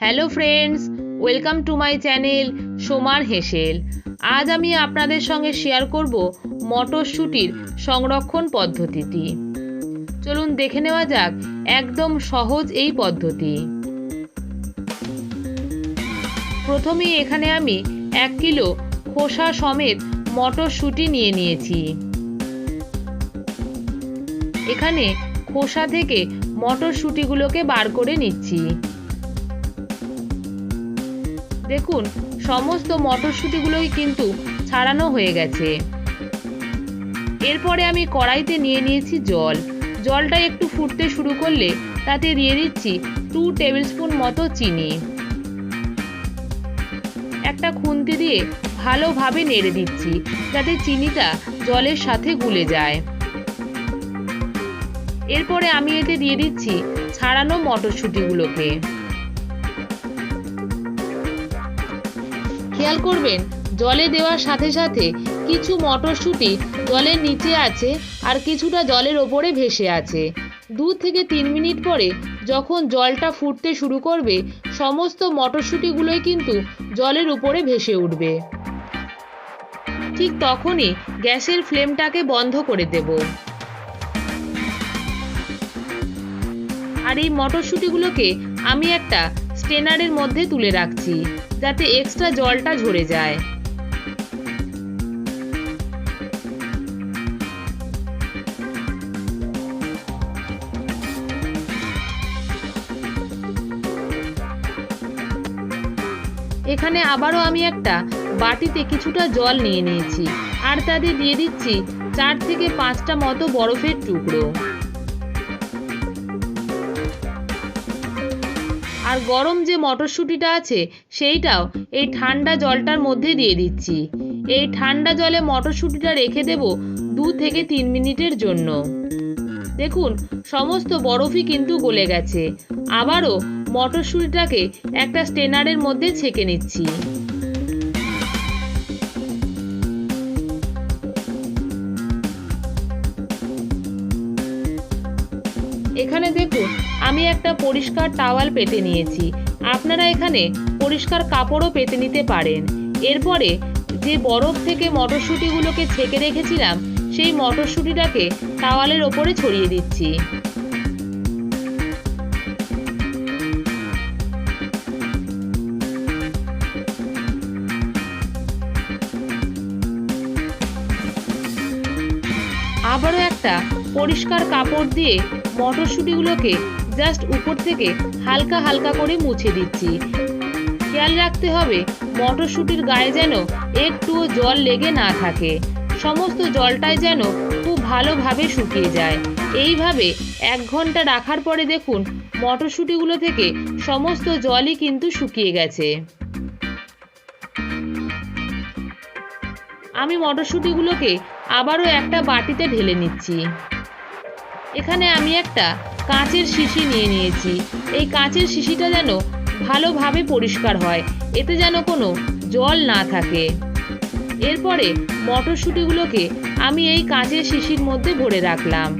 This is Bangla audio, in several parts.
Hello friends welcome to my channel সোমার হেসেল আজ আমি আপনাদের সঙ্গে শেয়ার করব মটরশুঁটির সংরক্ষণ পদ্ধতিটি। চলুন দেখে নেওয়া যাক একদম সহজ এই পদ্ধতি। প্রথমেই এখানে আমি এক কিলো খোসা সমেত মটরশুঁটি নিয়ে নিয়েছি। এখানে খোসা থেকে মটরশুঁটিগুলোকে বার করে নিচ্ছি। দেখুন, সমস্ত মটরশুঁটিগুলোই কিন্তু ছাড়ানো হয়ে গেছে। এরপরে আমি কড়াইতে নিয়ে নিয়েছি জল। জলটা একটু ফুটতে শুরু করলে তাতে দিয়ে দিচ্ছি টু টেবিল স্পুন মতো চিনি। একটা খুন্তি দিয়ে ভালোভাবে নেড়ে দিচ্ছি, যাতে চিনিটা জলের সাথে গুলে যায়। এরপরে আমি এতে দিয়ে দিচ্ছি ছাড়ানো মটরশুঁটিগুলোকে। খেয়াল করবেন, জলে দেওয়ার সাথে সাথে কিছু মটরশুঁটি জলের নিচে আছে আর কিছুটা জলের ওপরে ভেসে আছে। দু থেকে তিন মিনিট পরে যখন জলটা ফুটতে শুরু করবে, সমস্ত মটরশুঁটিগুলোই কিন্তু জলের উপরে ভেসে উঠবে। ঠিক তখনই গ্যাসের ফ্লেমটাকে বন্ধ করে দেব। আর এই মটরশুঁটিগুলোকে আমি একটা স্টেনারের মধ্যে তুলে রাখছি। যাতে এক্সট্রা জলটা ঝরে যায়। এখানে আবারও আমি একটা বাটিতে কিছুটা জল নিয়ে নিয়েছি। আর তাতে দিয়ে দিচ্ছি চার থেকে পাঁচটা মতো বরফের টুকরো। আর গরম যে মটরশুঁটিটা আছে, সেইটাও এই ঠান্ডা জলটার মধ্যে দিয়ে দিচ্ছি। এই ঠান্ডা জলে মটরশুঁটিটা রেখে দেব দু থেকে তিন মিনিটের জন্য। দেখুন, সমস্ত বরফই কিন্তু গলে গেছে। আবারও মটরশুঁটিটাকে একটা স্টেনারের মধ্যে ছেঁকে নিচ্ছি। এখানে দেখুন, আমি একটা পরিষ্কার টাওয়াল পেতে নিয়েছি। আপনারা এখানে পরিষ্কার কাপড়ও পেতে নিতে পারেন। এরপরে যে বরফ থেকে মটরশুঁটিগুলোকে ছেঁকে রেখেছিলাম, সেই মটরশুঁটিটাকে টাওয়ালের ওপরে ছড়িয়ে দিচ্ছি। আবারও একটা পরিষ্কার কাপড় দিয়ে মটরশুঁটিগুলোকে জাস্ট উপর থেকে হালকা হালকা করে মুছে দিচ্ছি। খেয়াল রাখতে হবে, মটরশুঁটির গায়ে যেন একটুও জল লেগে না থাকে। সমস্ত জলটাই যেন খুব ভালোভাবে শুকিয়ে যায়। এইভাবে এক ঘণ্টা রাখার পরে দেখুন, মটরশুঁটিগুলো থেকে সমস্ত জলই কিন্তু শুকিয়ে গেছে। আমি মটরশুঁটিগুলোকে আবারও একটা বাটিতে ঢেলে নিচ্ছি। এখানে আমি একটা কাঁচের শিশি নিয়ে নিয়েছি। এই কাঁচের শিশিটা যেন ভালোভাবে পরিষ্কার হয়, এতে যেন কোনো জল না থাকে। এরপরে মটরশুঁটিগুলোকে আমি এই কাঁচের শিশির মধ্যে ভরে রাখলাম।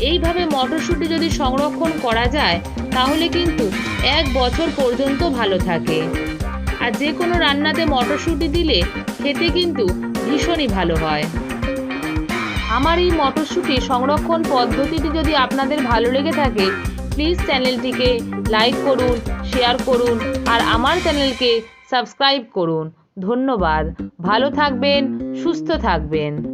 এইভাবে মটরশুঁটি যদি সংরক্ষণ করা যায়, তাহলে কিন্তু এক বছর পর্যন্ত ভালো থাকে। আর যে কোনো রান্নাতে মটরশুঁটি দিলে খেতে কিন্তু ভীষণই ভালো হয়। আমার এই মটরশুঁটি সংরক্ষণ পদ্ধতিটি যদি আপনাদের ভালো লেগে থাকে প্লিজ চ্যানেলটিকে লাইক করুন শেয়ার করুন, আর আমার চ্যানেলকে সাবস্ক্রাইব করুন। ধন্যবাদ। ভালো থাকবেন, সুস্থ থাকবেন।